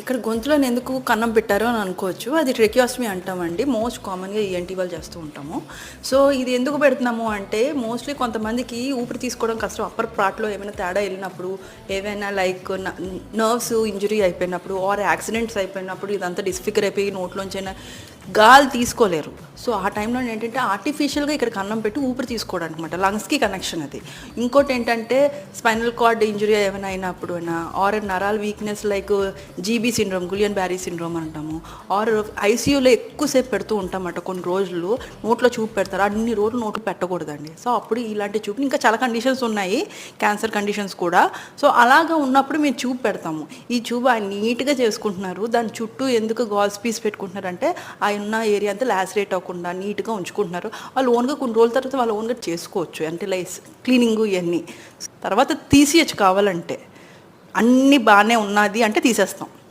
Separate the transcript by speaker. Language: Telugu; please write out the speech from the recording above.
Speaker 1: ఇక్కడ గొంతులోనే ఎందుకు కన్నం పెట్టారో అని అనుకోవచ్చు. అది ట్రెక్యాస్మీ అంటామండి. మోస్ట్ కామన్గా ఈఎన్టీ వాళ్ళు చేస్తూ ఉంటాము. సో ఇది ఎందుకు పెడుతున్నాము అంటే మోస్ట్లీ కొంతమందికి ఊపిరి తీసుకోవడం కష్టం. అప్పర్ పార్ట్లో ఏమైనా తేడా వెళ్ళినప్పుడు ఏవైనా లైక్ నర్వ్స్ ఇంజరీ అయిపోయినప్పుడు ఆర్ యాక్సిడెంట్స్ అయిపోయినప్పుడు ఇదంతా డిస్ఫిగర్ అయిపోయి నోట్లోంచి అయినా గాలి తీసుకోలేరు. సో ఆ టైంలో ఏంటంటే ఆర్టిఫిషియల్గా ఇక్కడ కన్నం పెట్టి ఊపిరి తీసుకోవడానికి అనమాట లంగ్స్కి కనెక్షన్ అది. ఇంకోటి ఏంటంటే స్పైనల్ కార్డ్ ఇంజరీ ఏమైనా అయినప్పుడు అయినా ఆర్ నరాల weakness like GB syndrome Guillain Barre syndrome అంటాము ఆర్ ఐసీయూలో ఎక్కువసేపు పెడుతూ ఉంటామట కొన్ని రోజులు నోట్లో చూపు పెడతారు అన్ని రోజులు నోట్లు పెట్టకూడదండి. సో అప్పుడు ఇలాంటి చూపు ఇంకా చాలా కండిషన్స్ ఉన్నాయి క్యాన్సర్ కండిషన్స్ కూడా. సో అలాగా ఉన్నప్పుడు మేము చూపు పెడతాము. ఈ చూపు ఆయన నీట్గా చేసుకుంటున్నారు దాని చుట్టూ ఎందుకు గాల్స్ పీస్ పెట్టుకుంటున్నారంటే ఆయన ఉన్న ఏరియా అంతా లాసరేట్ అవ్వకుండా నీట్గా ఉంచుకుంటున్నారు. వాళ్ళు ఓన్గా కొన్ని రోజుల తర్వాత వాళ్ళు ఓన్గా చేసుకోవచ్చు. అంటే లైస్ క్లీనింగ్ ఇవన్నీ తర్వాత తీసేయచ్చు కావాలంటే. అన్నీ బాగానే ఉన్నది అంటే తీసేస్తాం.